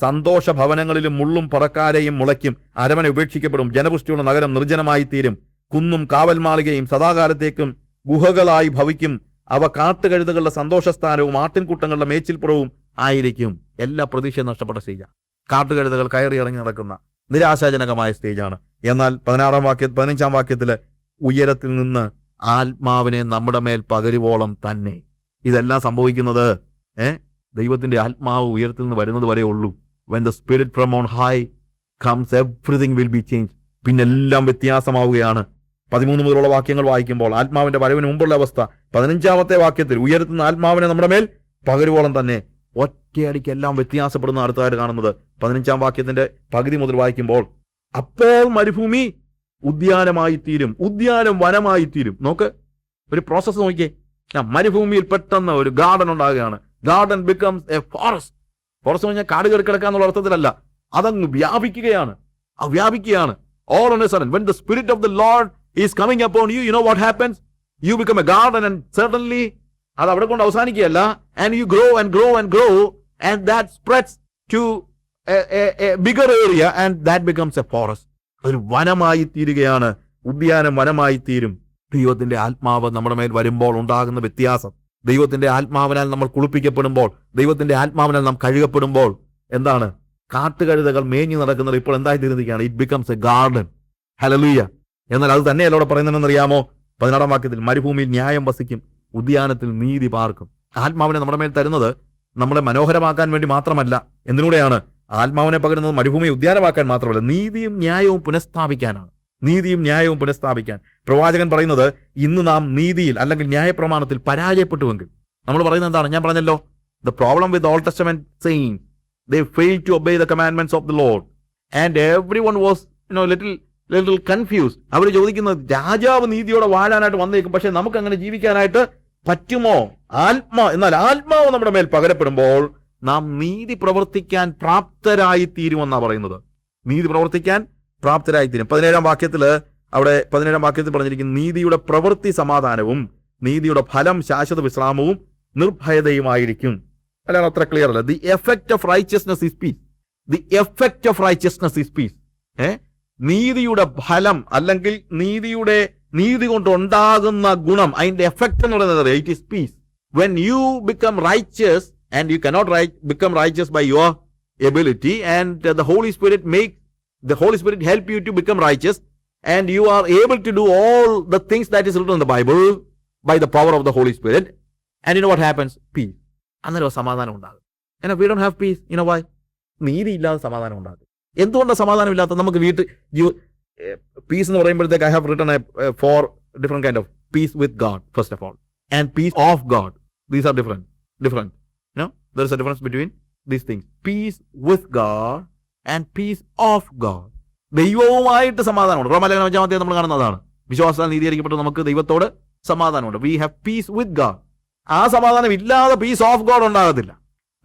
സന്തോഷ ഭവനങ്ങളിലും മുള്ളും പറക്കാരെയും മുളയ്ക്കും അരമന ഉപേക്ഷിക്കപ്പെടും. ജനപുഷ്ടിയുള്ള നഗരം നിർജനമായി തീരും കുന്നും കാവൽമാളികയും സദാകാലത്തേക്കും ഗുഹകളായി ഭവിക്കും. അവ കാട്ടുകഴുതകളുടെ സന്തോഷസ്ഥാനവും ആട്ടിൻകൂട്ടങ്ങളുടെ മേച്ചിൽപ്പുറവും ആയിരിക്കും. എല്ലാ പ്രതീക്ഷയും നഷ്ടപ്പെട്ട സ്റ്റേജാണ് കാട്ടുകഴുതകൾ കയറി ഇറങ്ങി നടക്കുന്ന നിരാശാജനകമായ സ്റ്റേജാണ് എന്നാൽ പതിനാറാം വാക്യ പതിനഞ്ചാം വാക്യത്തിൽ ഉയരത്തിൽ നിന്ന് ആത്മാവിനെ നമ്മുടെ മേൽ പകരുവോളം തന്നെ. ഇതെല്ലാം സംഭവിക്കുന്നത് ഏ? ദൈവത്തിന്റെ ആത്മാവ് ഉയരത്തിൽ നിന്ന് വരുന്നത് വരെ ഉള്ളൂ. When the spirit from on high comes everything will be change പിന്നെ എല്ലാം വ്യത്യാസമാവുകയാണ്. പതിമൂന്ന് മുതലുള്ള വാക്യങ്ങൾ വായിക്കുമ്പോൾ ആത്മാവിന്റെ വരവിന് മുമ്പുള്ള അവസ്ഥ. പതിനഞ്ചാമത്തെ വാക്യത്തിൽ ഉയരത്തുന്ന ആത്മാവിനെ നമ്മുടെ മേൽ പകരുവോളം തന്നെ ഒറ്റയടിക്ക് എല്ലാം വ്യത്യാസപ്പെടുന്ന അടുത്തായിട്ട് കാണുന്നത്. പതിനഞ്ചാം വാക്യത്തിന്റെ പകുതി മുതൽ വായിക്കുമ്പോൾ അപ്പോൾ മരുഭൂമി ഉദ്യാനമായി തീരും ഉദ്യാനം വനമായി തീരും നോക്ക് ഒരു പ്രോസസ്സ് നോക്കിയേ മരുഭൂമിയിൽ പെട്ടെന്ന് ഒരു garden ഉണ്ടാകുകയാണ്. Garden becomes a forest forest പറഞ്ഞാൽ കാട് കയറി കിടക്കുക എന്നുള്ള അർത്ഥത്തിലല്ല. അതങ്ങ് വ്യാപിക്കുകയാണ്. ആ വ്യാപിക്കുകയാണ്. All on a sudden when the spirit of the Lord is coming upon you you know what happens you become a garden and certainly അത് അവിടെ കൊണ്ട് അവസാനിക്കുകയല്ല. And you grow and grow and grow and that spreads to bigger area and that becomes a forest ഒരു വനമായി തീരുകയാണ്. ഉദ്യാനം വനമായി തീരും. ദൈവത്തിന്റെ ആത്മാവ് നമ്മുടെ മേൽ വരുമ്പോൾ ഉണ്ടാകുന്ന വ്യത്യാസം. ദൈവത്തിന്റെ ആത്മാവിനാൽ നമ്മൾ കുളിപ്പിക്കപ്പെടുമ്പോൾ ദൈവത്തിന്റെ ആത്മാവിനാൽ നാം കഴുകപ്പെടുമ്പോൾ എന്താണ്? കാട്ടുകഴുതകൾ മേഞ്ഞു നടക്കുന്നത് ഇപ്പോൾ എന്തായി തീരുന്നിരിക്കുകയാണ് it becomes a garden hallelujah എന്നാൽ അത് തന്നെയല്ല അവിടെ പറയുന്നതെന്ന് അറിയാമോ പതിനാറാം വാക്യത്തിൽ മരുഭൂമിയിൽ ന്യായം വസിക്കും ഉദ്യാനത്തിൽ നീതി പാർക്കും. ആത്മാവിനെ നമ്മുടെ മേൽ തരുന്നത് നമ്മളെ മനോഹരമാക്കാൻ വേണ്ടി മാത്രമല്ല. എന്തിനൂടെയാണ് ആത്മാവിനെ പകരുന്നത് മരുഭൂമി ഉദ്യാനമാക്കാൻ മാത്രമല്ല. നീതിയും ന്യായവും പുനഃസ്ഥാപിക്കാനാണ്. നീതിയും ന്യായവും പുനഃസ്ഥാപിക്കാൻ. പ്രവാചകൻ പറയുന്നത് ഇന്ന് നാം നീതിയിൽ അല്ലെങ്കിൽ ന്യായപ്രമാണത്തിൽ പരാജയപ്പെട്ടുവെങ്കിൽ. നമ്മൾ പറയുന്നത് എന്താണ്? ഞാൻ പറഞ്ഞല്ലോ the problem with Old Testament they fail to obey the commandments of the Lord and every one was little little confuse അവർ ചോദിക്കുന്നത് രാജാവ് നീതിയോടെ വാഴാനായിട്ട് വന്നേക്കും പക്ഷെ നമുക്ക് അങ്ങനെ ജീവിക്കാനായിട്ട് പറ്റുമോ? ആത്മാ എന്നാൽ ആത്മാവ് നമ്മുടെ മേൽ പകരപ്പെടുമ്പോൾ നാം നീതി പ്രവർത്തിക്കാൻ പ്രാപ്തരായി തീരുമെന്നാണ് പറയുന്നത്. നീതി പ്രവർത്തിക്കാൻ പ്രാപ്തരായി തീരും പതിനേഴാം വാക്യത്തിൽ അവിടെ പതിനേഴാം വാക്യത്തിൽ പറഞ്ഞിരിക്കുന്നു നീതിയുടെ പ്രവൃത്തി സമാധാനവും നീതിയുടെ ഫലം ശാശ്വത വിശ്രാമവും നിർഭയതയുമായിരിക്കും. അല്ലാതെ അത്ര ക്ലിയർ അല്ല? The effect of righteousness is peace the effect of righteousness is peace ഏ? നീതിയുടെ ഫലം അല്ലെങ്കിൽ നീതിയുടെ നീതി കൊണ്ട് ഉണ്ടാകുന്ന ഗുണം അതിന്റെ എഫക്റ്റ് എന്ന് പറയുന്നത് it is peace when you become righteous and you cannot become righteous by your ability and the Holy Spirit make the Holy Spirit help you to become righteous, and you are able to do all the things that is written in the Bible by the power of the Holy Spirit. And what happens? Peace. അന്നേരം സമാധാനം ഉണ്ടാകും. എന്നാൽ we don't have peace you know why നീതി ഇല്ലാതെ സമാധാനം ഉണ്ടാകും. എന്തുകൊണ്ടാണ് സമാധാനം ഇല്ലാത്ത നമുക്ക് വീട്ടിൽ യു പീസ് എന്ന് പറയുമ്പോഴത്തേക്ക് I have written four different kind of peace with God first of all and peace of God these are different different no there is a difference between these things peace with God and peace of God ദൈവവുമായിട്ട് സമാധാനമുണ്ട്. റോമലേഖനം അഞ്ചാമത്തെ നമ്മൾ കാണുന്നതാണ് വിശ്വാസത്താൽ നീതീകരിക്കപ്പെട്ട് നമുക്ക് ദൈവത്തോട് സമാധാനമുണ്ട്. We have peace with God ആ സമാധാനം ഇല്ലാതെ പീസ് ഓഫ് ഗോഡ് ഉണ്ടാകത്തില്ല.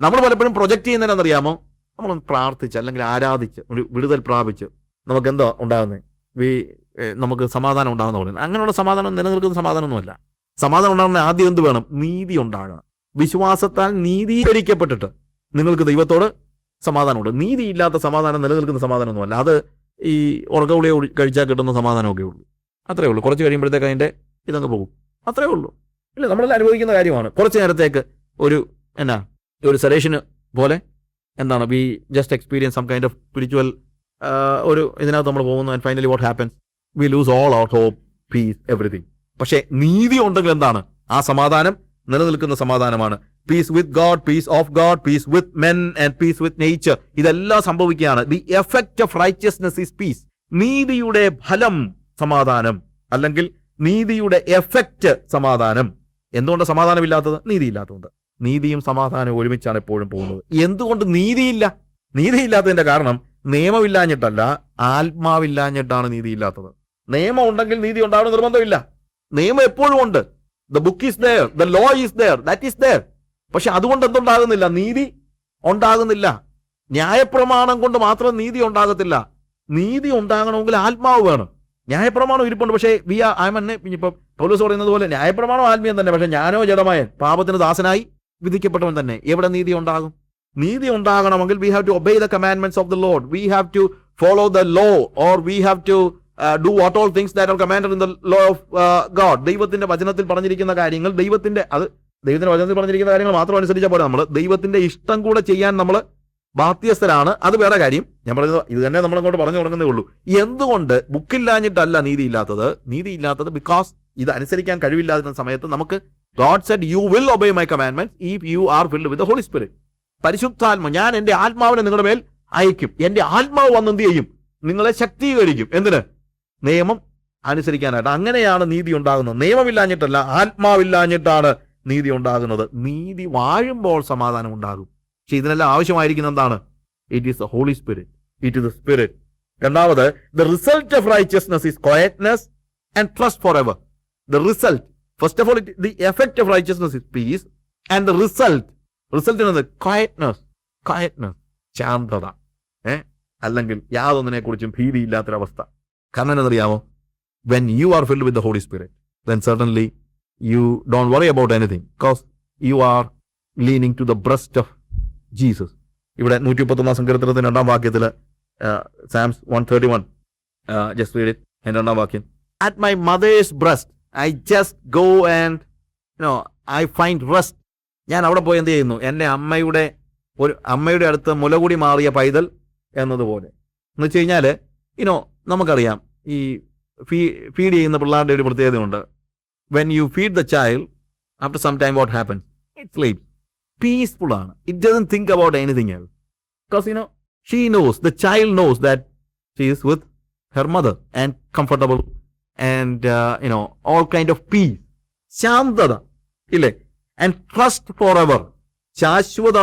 നമ്മൾ പലപ്പോഴും പ്രൊജക്ട് ചെയ്യുന്നതിനെന്നറിയാമോ നമ്മളൊന്ന് പ്രാർത്ഥിച്ച് അല്ലെങ്കിൽ ആരാധിച്ച് ഒരു വിടുതൽ പ്രാപിച്ച് നമുക്ക് എന്താ ഉണ്ടാകുന്നത് വി നമുക്ക് സമാധാനം ഉണ്ടാകുന്ന പറയുന്നത് അങ്ങനെയുള്ള സമാധാനം നിലനിൽക്കുന്ന സമാധാനമൊന്നുമല്ല. സമാധാനം ഉണ്ടാകുന്ന ആദ്യം എന്ത് വേണം? നീതി ഉണ്ടാകണം. വിശ്വാസത്താൽ നീതീകരിക്കപ്പെട്ടിട്ട് നിങ്ങൾക്ക് ദൈവത്തോട് സമാധാനമുണ്ട്. നീതിയില്ലാത്ത സമാധാനം നിലനിൽക്കുന്ന സമാധാനമൊന്നുമല്ല. അത് ഈ ഉറക്കവിളിയെ കഴിച്ചാൽ കിട്ടുന്ന സമാധാനമൊക്കെ ഉള്ളൂ. അത്രേ ഉള്ളൂ. കുറച്ച് കഴിയുമ്പോഴത്തേക്ക് അതിന്റെ ഇതങ്ങ് പോകും. അത്രേ ഉള്ളൂ. ഇല്ല നമ്മളെല്ലാം അനുഭവിക്കുന്ന കാര്യമാണ്. കുറച്ച് നേരത്തേക്ക് ഒരു എന്നാ ഒരു സെലേഷന് പോലെ എന്താണ് we just experience some kind of spiritual ഒരു ഇതിനകത്ത് നമ്മൾ പോകുന്നു and finally what happens we lose all out hope peace everything പക്ഷേ നീതി ഉണ്ടെങ്കിൽ എന്താണ്? ആ സമാധാനം നിലനിൽക്കുന്ന സമാധാനമാണ്. Peace with God peace of God peace with men and peace with nature ഇതെല്ലാം സംഭവിക്കുകയാണ്. The effect of righteousness is peace നീതിയുടെ ഫലം സമാധാനം അല്ലെങ്കിൽ നീതിയുടെ എഫക്റ്റ് സമാധാനം. എന്തുകൊണ്ട് സമാധാനമില്ലാത്തത്? നീതിയില്ലാത്തതുകൊണ്ട്. നീതിയും സമാധാനവും ഒരുമിച്ചാണ് എപ്പോഴും പോകുന്നത്. എന്തുകൊണ്ട് നീതിയില്ല? നീതിയില്ലാത്തതിന്റെ കാരണം നിയമമില്ലാഞ്ഞിട്ടല്ല ആത്മാവില്ലാഞ്ഞിട്ടാണ് നീതിയില്ലാത്തത്. നിയമം ഉണ്ടെങ്കിൽ നീതി ഉണ്ടാവണം നിർബന്ധമില്ല. നിയമം എപ്പോഴും ഉണ്ട്. The book is there the law is there that is there പക്ഷെ അതുകൊണ്ട് എന്തുണ്ടാകുന്നില്ല? നീതി ഉണ്ടാകുന്നില്ല. ന്യായപ്രമാണം കൊണ്ട് മാത്രം നീതി ഉണ്ടാകത്തില്ല. നീതി ഉണ്ടാകണമെങ്കിൽ ആത്മാവ് വേണം. ന്യായപ്രമാണം ഇരിപ്പുണ്ട്. പക്ഷേ വി ആ ആമന്നെ ഇപ്പം പൗലോസ് പറയുന്നത് പോലെ ന്യായപ്രമാണം ആത്മീയം തന്നെ. പക്ഷെ ഞാനോ ജഡമായൻ പാപത്തിന് ദാസനായി വിധിക്കപ്പെട്ടവൻ തന്നെ. എവിടെ നീതി ഉണ്ടാകും? നീതി ഉണ്ടാകണമെങ്കിൽ we have to obey the commandments of the Lord we have to follow the law or we have to do what all things that are commanded in the law of God ദൈവത്തിന്റെ വചനത്തിൽ പറഞ്ഞിരിക്കുന്ന കാര്യങ്ങൾ ദൈവത്തിന്റെ അത് ദൈവത്തിന്റെ വചനത്തിൽ പറഞ്ഞിരിക്കുന്ന കാര്യങ്ങൾ മാത്രം അനുസരിച്ചാൽ പോലെ നമ്മൾ ദൈവത്തിന്റെ ഇഷ്ടം കൂടെ ചെയ്യാൻ നമ്മൾ ബാധ്യസ്ഥരാണ്. അത് വേറെ കാര്യം. ഞാൻ പറയുന്നത് ഇത് തന്നെ നമ്മൾ അങ്ങോട്ട് പറഞ്ഞു തുടങ്ങുന്നേ ഉള്ളൂ. എന്തുകൊണ്ട് ബുക്കില്ലാഞ്ഞിട്ടല്ല നീതി ഇല്ലാത്തത്? നീതി ഇല്ലാത്തത് ബിക്കോസ് ഇത് അനുസരിക്കാൻ കഴിവില്ലാതിരുന്ന സമയത്ത് നമുക്ക് God said you will obey my കമാൻമെന്റ് if you are filled with Holy Spirit പരിശുദ്ധാത്മ ഞാൻ എന്റെ ആത്മാവിനെ നിങ്ങളുടെ മേൽ അയക്കും. എന്റെ ആത്മാവ് വന്ന് എന്ത് ചെയ്യും? നിങ്ങളെ ശക്തീകരിക്കും. എന്തിന്? നിയമം അനുസരിക്കാനായിട്ട്. അങ്ങനെയാണ് നീതി ഉണ്ടാകുന്നത്. നിയമമില്ലാഞ്ഞിട്ടല്ല ആത്മാവില്ലാഞ്ഞിട്ടാണ് നീതി ഉണ്ടാകുന്നത്. നീതി വാഴുമ്പോൾ സമാധാനം ഉണ്ടാകും. പക്ഷെ ഇതിനെല്ലാം ആവശ്യമായിരിക്കുന്ന എന്താണ്? It is the Holy Spirit it is the spirit രണ്ടാമത് the result of righteousness is quietness and trust for ever the result first of all it the effect of righteousness is peace and the result result എന്നത് quietness ക്വയറ്റ്നെസ് ശാന്തത. ഏ? അല്ലെങ്കിൽ യാതൊന്നിനെ കുറിച്ചും ഭീതിയില്ലാത്തൊരവസ്ഥ. കാരണം എന്നറിയാമോ when you are filled with the Holy Spirit then certainly you don't worry about anything because you are leaning to the breast of Jesus ഇവിടെ നൂറ്റി മുപ്പത്തൊന്നാം സങ്കീർത്തനത്തിന്റെ രണ്ടാം വാക്യത്തിൽ Psalms one thirty one just read it രണ്ടാം വാക്യം. At my mother's breast I just go and know I find rest ഞാൻ അവിടെ പോയി എന്ത് ചെയ്യുന്നു? എന്റെ അമ്മയുടെ ഒരു അമ്മയുടെ അടുത്ത് മുലകൂടി മാറിയ പൈതൽ എന്നതുപോലെ. എന്ന് വെച്ച് കഴിഞ്ഞാൽ ഇനോ നമുക്കറിയാം ഈ ഫീ ഫീഡ് ചെയ്യുന്ന പിള്ളേരുടെ ഒരു പ്രത്യേകതയുണ്ട്. When you feed the child after some time what happen it sleep peaceful ആണ്. It doesn't think about anything else because you know she knows the child knows that she is with her mother and comfortable and you know all kind of peace ശാന്തത ഇല്ലേ? And trust four ever ശാശ്വത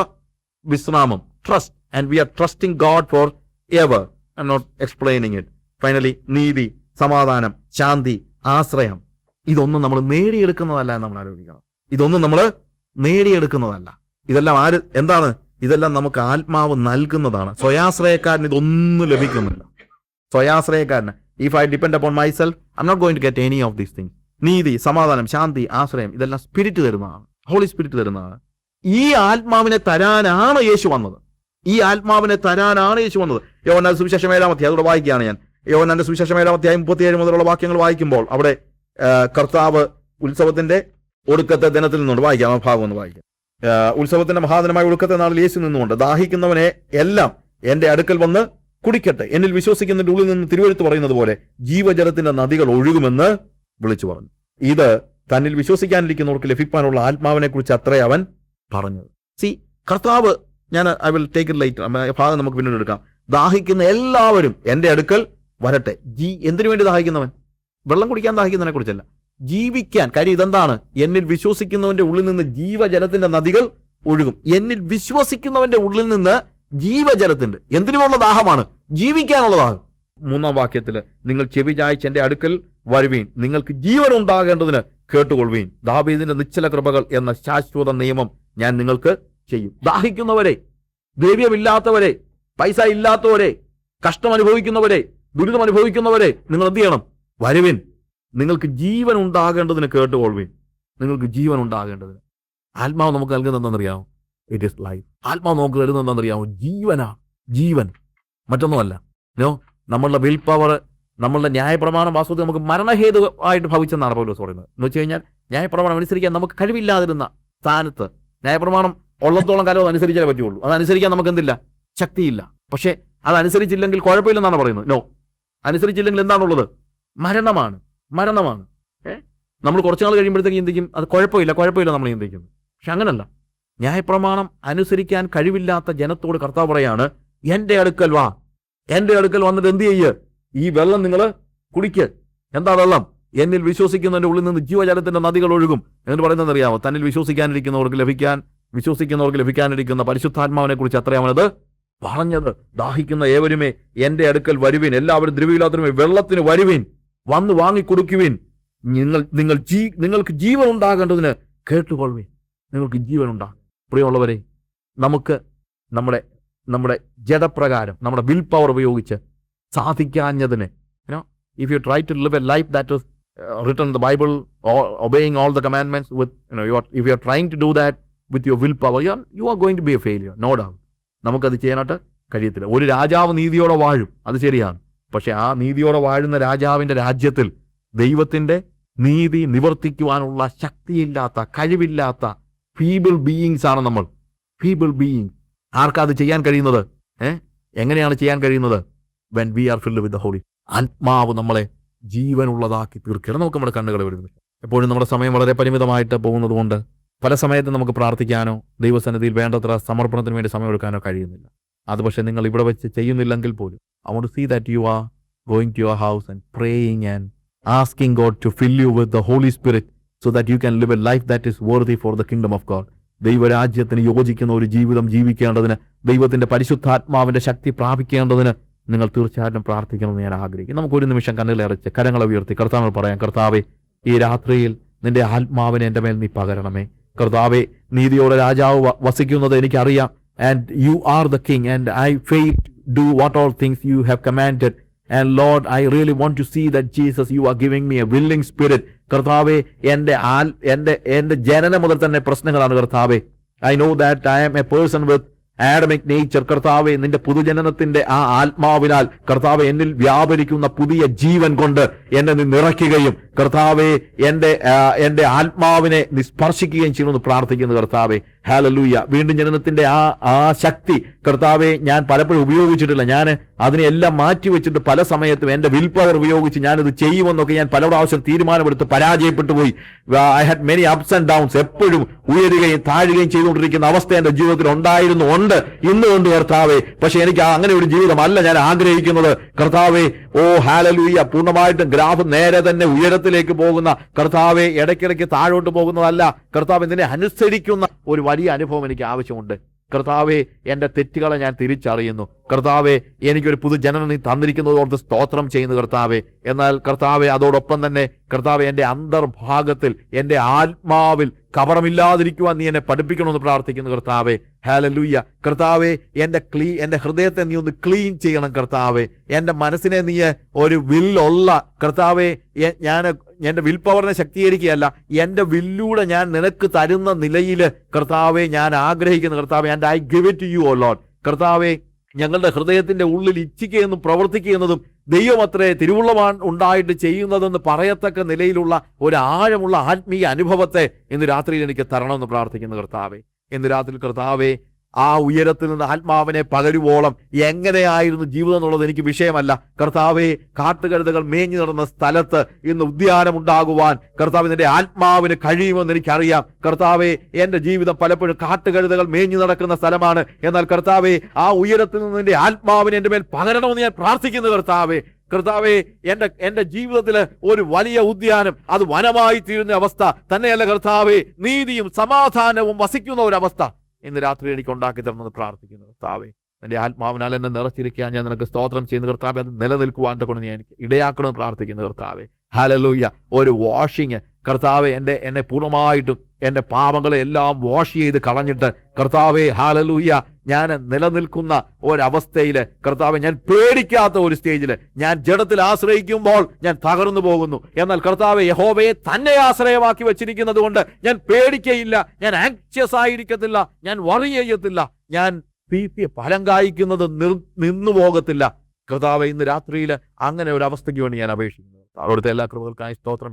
വിശ്രാമം. Trust and we are trusting God for ever I am not explaining it finally നീതി സമാധാനം ശാന്തി ആശ്രയം. ഇതൊന്നും നമ്മൾ നേടിയെടുക്കുന്നതല്ല എന്ന് നമ്മൾ ആലോചിക്കണം. ഇതൊന്നും നമ്മൾ നേടിയെടുക്കുന്നതല്ല. ഇതെല്ലാം ആര് എന്താണ്? ഇതെല്ലാം നമുക്ക് ആത്മാവ് നൽകുന്നതാണ്. സ്വയാശ്രയക്കാരന് ഇതൊന്നും ലഭിക്കുന്നില്ല. സ്വയാശ്രയക്കാരന്. If I depend upon myself I not going to get any of these thing നീതി സമാധാനം ശാന്തി ആശ്രയം ഇതെല്ലാം സ്പിരിറ്റ് തരുന്നതാണ്. ഹോളി സ്പിരിറ്റ് തരുന്നതാണ്. ഈ ആത്മാവിനെ തരാനാണ് യേശു വന്നത്. ഈ ആത്മാവിനെ തരാനാണ് യേശു വന്നത്. യോവനാന്റെ സുവിശേഷം ഏഴാമത്തെ അതോടെ വായിക്കുകയാണ് ഞാൻ. യോവനാന്റെ സുവിശേഷം ഏഴാമത്തെ മുപ്പത്തിയേഴ് മുതലുള്ള വാക്യങ്ങൾ വായിക്കുമ്പോൾ അവിടെ കർത്താവ് ഉത്സവത്തിന്റെ ഒടുക്കത്തെ ദിനത്തിൽ നിന്നുകൊണ്ട് വായിക്കാം ആ ഭാഗം ഒന്ന് വായിക്കാം. ഉത്സവത്തിന്റെ മഹാദിനമായ ഒടുക്കത്തെ നാളിൽ യേശു നിന്നുകൊണ്ട് ദാഹിക്കുന്നവനെ എല്ലാം എന്റെ അടുക്കൽ വന്ന് കുടിക്കട്ടെ. എന്നിൽ വിശ്വസിക്കുന്നതിന്റെ ഉള്ളിൽ നിന്ന് തിരുവഴുത്ത് പറയുന്നത് പോലെ ജീവജലത്തിന്റെ നദികൾ ഒഴുകുമെന്ന് വിളിച്ചു പറഞ്ഞു. ഇത് തന്നിൽ വിശ്വസിക്കാനിരിക്കുന്നവർക്ക് ലഭിക്കാനുള്ള ആത്മാവിനെ കുറിച്ച് അത്രേ അവൻ പറഞ്ഞത്. സി കർത്താവ് ഞാൻ I will take it light ഭാഗം നമുക്ക് പിന്നീട് എടുക്കാം. ദാഹിക്കുന്ന എല്ലാവരും എന്റെ അടുക്കൽ വരട്ടെ. ജീ എന്തിനു വേണ്ടി ദാഹിക്കുന്നവൻ? വെള്ളം കുടിക്കാൻ ദാഹിക്കുന്നതിനെ കുറിച്ചല്ല. ജീവിക്കാൻ കാര്യം ഇതെന്താണ്? എന്നിൽ വിശ്വസിക്കുന്നവന്റെ ഉള്ളിൽ നിന്ന് ജീവജലത്തിന്റെ നദികൾ ഒഴുകും. എന്നിൽ വിശ്വസിക്കുന്നവന്റെ ഉള്ളിൽ നിന്ന് ജീവജലത്തിന്റെ എന്തിനുമുള്ള ദാഹമാണ്? ജീവിക്കാനുള്ള ദാഹം. മൂന്നാം വാക്യത്തിൽ നിങ്ങൾ ചെവി ചായ്ച്ച എന്റെ അടുക്കൽ വരുവീൻ. നിങ്ങൾക്ക് ജീവൻ ഉണ്ടാകേണ്ടതിന് കേട്ടുകൊള്ളുവീൻ. ദാവീദിന്റെ നിശ്ചല കൃപകൾ എന്ന ശാശ്വത നിയമം ഞാൻ നിങ്ങൾക്ക് ചെയ്യും. ദാഹിക്കുന്നവരെ ദ്രവ്യമില്ലാത്തവരെ പൈസ ഇല്ലാത്തവരെ കഷ്ടം അനുഭവിക്കുന്നവരെ ദുരിതം അനുഭവിക്കുന്നവരെ നിങ്ങൾ എന്ത് ചെയ്യണം? വരുവിൻ. നിങ്ങൾക്ക് ജീവൻ ഉണ്ടാകേണ്ടതിന് കേട്ടുകൊള്ളുവിൻ. നിങ്ങൾക്ക് ജീവൻ ഉണ്ടാകേണ്ടതിന് ആത്മാവ് നമുക്ക് നൽകുന്നത് എന്താണെന്നറിയാമോ? ഇറ്റ് ഇസ് ലൈഫ് ആത്മാവ് നമുക്ക് തരുന്നത് ജീവനാ ജീവൻ. മറ്റൊന്നുമല്ല. നോ നമ്മളുടെ വിൽ പവർ നമ്മളുടെ ന്യായപ്രമാണം വാസ്തവത്തിൽ നമുക്ക് മരണഹേതു ആയിട്ട് ഭവിച്ചെന്നാണ് പൗലോസ് പറയുന്നത്. എന്ന് വെച്ച് കഴിഞ്ഞാൽ ന്യായപ്രമാണം അനുസരിക്കാൻ നമുക്ക് കഴിവില്ലാതിരുന്ന സ്ഥാനത്ത് ന്യായപ്രമാണം ഉള്ളത്തോളം കാലം അത് അനുസരിച്ചാലേ പറ്റുള്ളൂ. അത് അനുസരിക്കാൻ നമുക്ക് എന്തില്ല? ശക്തിയില്ല. പക്ഷേ അതനുസരിച്ചില്ലെങ്കിൽ കുഴപ്പമില്ലെന്നാണ് പറയുന്നത്. നോ അനുസരിച്ചില്ലെങ്കിൽ എന്താണുള്ളത്? മരണമാണ്. മരണമാണ്. നമ്മൾ കുറച്ച് നാൾ കഴിയുമ്പോഴത്തേക്ക് ചിന്തിക്കും അത് കുഴപ്പമില്ല കുഴപ്പമില്ല നമ്മൾ ചിന്തിക്കുന്നു പക്ഷെ അങ്ങനല്ല. ന്യായപ്രമാണം അനുസരിക്കാൻ കഴിവില്ലാത്ത ജനത്തോട് കർത്താവ് പറയാണ് എന്റെ അടുക്കൽ വാ. എന്റെ അടുക്കൽ വന്നിട്ട് എന്ത് ചെയ്യ്? ഈ വെള്ളം നിങ്ങൾ കുടിക്ക്. എന്താ വെള്ളം? എന്നിൽ വിശ്വസിക്കുന്നതിന്റെ ഉള്ളിൽ നിന്ന് ജീവജാലത്തിന്റെ നദികൾ ഒഴുകും. എന്ന് പറയുന്നത് അറിയാമോ തന്നിൽ വിശ്വസിക്കാനിരിക്കുന്നവർക്ക് ലഭിക്കാൻ വിശ്വസിക്കുന്നവർക്ക് ലഭിക്കാനിരിക്കുന്ന പരിശുദ്ധാത്മാവിനെ കുറിച്ച് അത്രയാണത് പറഞ്ഞത് ദാഹിക്കുന്ന ഏവരുമേ എന്റെ അടുക്കൽ വരുവിൻ. എല്ലാവരും ദ്രവ്യമില്ലാത്തവരുമേ വെള്ളത്തിന് വരുവിൻ. വന്ന് വാങ്ങിക്കൊടുക്കുവിൻ. നിങ്ങൾ നിങ്ങൾ ജീ നിങ്ങൾക്ക് ജീവൻ ഉണ്ടാകേണ്ടതിന് കേട്ടുകൊള്ളുവിൻ. നിങ്ങൾക്ക് ജീവൻ ഉണ്ടാകും പ്രിയമുള്ളവരെ നമുക്ക് നമ്മുടെ നമ്മുടെ ജഡപ്രകാരം നമ്മുടെ വിൽ പവർ ഉപയോഗിച്ച് സാധിക്കാഞ്ഞതിന് if you try to live a life that is written the Bible obeying all the commandments with you are if you are trying to do that with your will power you are you are going to be a failure no doubt നമുക്കത് ചെയ്യാനായിട്ട് കഴിയത്തില്ല. ഒരു രാജാവ് നീതിയോടെ വാഴും. അത് ശരിയാണ്. പക്ഷെ ആ നീതിയോടെ വാഴുന്ന രാജാവിന്റെ രാജ്യത്തിൽ ദൈവത്തിന്റെ നീതി നിവർത്തിക്കുവാനുള്ള ശക്തിയില്ലാത്ത കഴിവില്ലാത്ത ഫീബിൾ ബീയിങ്സ് ആണ് നമ്മൾ. ഫീബിൾ ബീയിങ് ആർക്കാ അത് ചെയ്യാൻ കഴിയുന്നത്? ഏ? എങ്ങനെയാണ് ചെയ്യാൻ കഴിയുന്നത്? When we are filled with the holy ആത്മാവ് നമ്മളെ ജീവനുള്ളതാക്കി തീർക്കണം നമുക്ക് നമ്മുടെ കണ്ണുകൾ വരുന്നത് എപ്പോഴും നമ്മുടെ സമയം വളരെ പരിമിതമായിട്ട് പോകുന്നതുകൊണ്ട് പല സമയത്തും നമുക്ക് പ്രാർത്ഥിക്കാനോ ദൈവസന്നിധിയിൽ വേണ്ടത്ര സമർപ്പണത്തിന് വേണ്ടി സമയമെടുക്കാനോ കഴിയുന്നില്ല. അത് പക്ഷേ നിങ്ങൾ ഇവിടെ വെച്ച് ചെയ്യുന്നില്ലെങ്കിൽ പോലും I to see that you are going to your house and praying and asking God to fill you with the Holy Spirit so that you can live a life that is worthy for the kingdom of God. ദൈവരാജ്യത്തിന് യോജിക്കുന്ന ഒരു ജീവിതം ജീവിക്കേണ്ടതിന് ദൈവത്തിന്റെ പരിശുദ്ധാത്മാവിന്റെ ശക്തി പ്രാപിക്കേണ്ടതിന് നിങ്ങൾ തീർച്ചയായിട്ടും പ്രാർത്ഥിക്കണമെന്ന് ഞാൻ ആഗ്രഹിക്കുന്നു. നമുക്ക് ഒരു നിമിഷം കണ്ണുകളടച്ച് കരങ്ങളെ ഉയർത്തി. കർത്താവ് പറയാം കർത്താവെ ഈ രാത്രിയിൽ നിന്റെ ആത്മാവിനെ എന്റെ മേൽ നീ പകരണമേ. കർത്താവെ നീതിയോടെ രാജാവ് വസിക്കുന്നത് എനിക്കറിയാം. And you are the king and I fate do what all things you have commanded. And Lord, I really want to see that Jesus, you are giving me a willing spirit. കർത്താവെ എന്റെ all എന്റെ എന്റെ ജനനം മുതൽ തന്നെ പ്രശ്നങ്ങളാണ് കർത്താവെ I know that I am a person with Adamic nature കർത്താവെ നിന്റെ പുതുജനനത്തിന്റെ ആ ആത്മാവിനാൽ കർത്താവ് എന്നിൽ വ്യാപരിക്കുന്ന പുതിയ ജീവൻ കൊണ്ട് എന്നെ നീ നിറയ്ക്കുകയും കർത്താവെ എന്റെ എന്റെ ആത്മാവിനെ നിസ്പർശിക്കുകയും ചെയ്യുമെന്ന് പ്രാർത്ഥിക്കുന്നു കർത്താവെ ഹാലലൂയ വീണ്ടും ജനനത്തിന്റെ ആ ആ ശക്തി കർത്താവെ ഞാൻ പലപ്പോഴും ഉപയോഗിച്ചിട്ടില്ല. ഞാൻ അതിനെല്ലാം മാറ്റി വെച്ചിട്ട് പല സമയത്തും എന്റെ വിൽ പവർ ഉപയോഗിച്ച് ഞാനിത് ചെയ്യുമെന്നൊക്കെ ഞാൻ പല പ്രാവശ്യം തീരുമാനമെടുത്ത് പരാജയപ്പെട്ടു പോയി. I had many ups and downs എപ്പോഴും ഉയരുകയും താഴുകയും ചെയ്തുകൊണ്ടിരിക്കുന്ന അവസ്ഥ എന്റെ ജീവിതത്തിൽ ഉണ്ടായിരുന്നു ഉണ്ട്. ഇന്ന് ഉണ്ട് കർത്താവെ. പക്ഷെ എനിക്ക് അങ്ങനെ ഒരു ജീവിതമല്ല ഞാൻ ആഗ്രഹിക്കുന്നത്. കർത്താവെ ഓ ഹാലലൂയ പൂർണമായിട്ടും ഗ്രാഫ് നേരെ തന്നെ ഉയരത്തിലേക്ക് പോകുന്ന കർത്താവെ ഇടയ്ക്കിടയ്ക്ക് താഴോട്ട് പോകുന്നതല്ല. കർത്താവ് ഇതിനെ അനുസരിക്കുന്ന ഒരു വലിയ അനുഭവം എനിക്ക് ആവശ്യമുണ്ട്. കർത്താവെ എന്റെ തെറ്റുകളെ ഞാൻ തിരിച്ചറിയുന്നു. കർത്താവെ എനിക്കൊരു പുതുജനനം നീ തന്നിരിക്കുന്നത് ഓർത്ത് സ്തോത്രം ചെയ്യുന്നു കർത്താവെ. എന്നാൽ കർത്താവെ അതോടൊപ്പം തന്നെ കർത്താവെ എന്റെ അന്തർഭാഗത്തിൽ എന്റെ ആത്മാവിൽ കവറമില്ലാതിരിക്കുവാൻ നീ എന്നെ പഠിപ്പിക്കണമെന്ന് പ്രാർത്ഥിക്കുന്നു കർത്താവെ. ഹാലലൂയ്യ കർത്താവെ എന്റെ ക്ലീ എന്റെ ഹൃദയത്തെ നീ ഒന്ന് ക്ലീൻ ചെയ്യണം കർത്താവെ. എന്റെ മനസ്സിനെ നീ ഒരു വില്ലുള്ള കർത്താവെ ഞാൻ എന്റെ വിൽ പവറിനെ ശക്തീകരിക്കുകയല്ല എന്റെ വില്ലൂടെ ഞാൻ നിനക്ക് തരുന്ന നിലയിൽ കർത്താവെ ഞാൻ ആഗ്രഹിക്കുന്നു കർത്താവെ and I give it you O Lord കർത്താവെ ഞങ്ങളുടെ ഹൃദയത്തിന്റെ ഉള്ളിൽ ഇച്ഛിക്കുകയെന്നും പ്രവർത്തിക്കുന്നതും അത്രേ തിരുവുള്ളവാൻ ഉണ്ടായിട്ട് ചെയ്യുന്നതെന്ന് പറയത്തക്ക നിലയിലുള്ള ഒരു ആഴമുള്ള ആത്മീയ അനുഭവത്തെ ഇന്ന് രാത്രിയിൽ എനിക്ക് തരണമെന്ന് പ്രാർത്ഥിക്കുന്ന കർത്താവേ. ഇന്ന് രാത്രി കർത്താവെ ആ ഉയരത്തിൽ നിന്ന് ആത്മാവിനെ പകരുവോളം എങ്ങനെയായിരുന്നു ജീവിതം എന്നുള്ളത് എനിക്ക് വിഷയമല്ല. കർത്താവെ കാട്ടുകഴുതകൾ മേഞ്ഞു നടന്ന സ്ഥലത്ത് ഇന്ന് ഉദ്യാനമുണ്ടാകുവാൻ കർത്താവ് നിന്റെ ആത്മാവിന് കഴിയുമെന്ന് എനിക്കറിയാം. കർത്താവെ എന്റെ ജീവിതം പലപ്പോഴും കാട്ടുകഴുതകൾ മേഞ്ഞു നടക്കുന്ന സ്ഥലമാണ്. എന്നാൽ കർത്താവെ ആ ഉയരത്തിൽ നിന്ന് നിന്റെ ആത്മാവിനെ എന്റെ മേൽ പകരണമെന്ന് ഞാൻ പ്രാർത്ഥിക്കുന്നു കർത്താവെ. കർത്താവെ എന്റെ എന്റെ ജീവിതത്തിലെ ഒരു വലിയ ഉദ്യാനം അത് വനമായി തീരുന്ന അവസ്ഥ തന്നെയല്ല കർത്താവെ. നീതിയും സമാധാനവും വസിക്കുന്ന ഒരു അവസ്ഥ ഇന്ന് രാത്രി എനിക്ക് ഉണ്ടാക്കി തരണമെന്ന് പ്രാർത്ഥിക്കുന്നു. കർത്താവെ എന്റെ ആത്മാവിനാൽ എന്നെ നിറച്ചിരിക്കാൻ ഞാൻ നിനക്ക് സ്തോത്രം ചെയ്യുന്ന. കർത്താവെ അത് നിലനിൽക്കുവാന്റെ കൊണ്ട് ഞാൻ എനിക്ക് ഇടയാക്കണമെന്ന് പ്രാർത്ഥിക്കുന്നു. കർത്താവെ ഹലലൂയ്യ ഒരു വാഷിങ് കർത്താവെ എന്റെ എന്നെ പൂർണമായിട്ടും എന്റെ പാപങ്ങളെ എല്ലാം വാഷ് ചെയ്ത് കളഞ്ഞിട്ട് കർത്താവെ ഹാലലൂയ്യ ഞാൻ നിലനിൽക്കുന്ന ഒരവസ്ഥയിൽ കർത്താവ് ഞാൻ പേടിക്കാത്ത ഒരു സ്റ്റേജിൽ ഞാൻ ജഡത്തിൽ ആശ്രയിക്കുമ്പോൾ ഞാൻ തകർന്നു പോകുന്നു. എന്നാൽ കർത്താവ് യഹോബയെ തന്നെ ആശ്രയമാക്കി വെച്ചിരിക്കുന്നത് കൊണ്ട് ഞാൻ പേടിക്കയില്ല ഞാൻ ആങ്ഷ്യസ് ആയിരിക്കത്തില്ല ഞാൻ വറി ചെയ്യത്തില്ല ഞാൻ ഫലം കായ്ക്കുന്നത് നിർ നിന്നു പോകത്തില്ല. കർത്താവ് ഇന്ന് രാത്രിയിൽ അങ്ങനെ ഒരു അവസ്ഥയ്ക്ക് വേണ്ടി ഞാൻ അപേക്ഷിക്കുന്നു. അവിടുത്തെ എല്ലാ കൃപകൾക്കായി സ്തോത്രം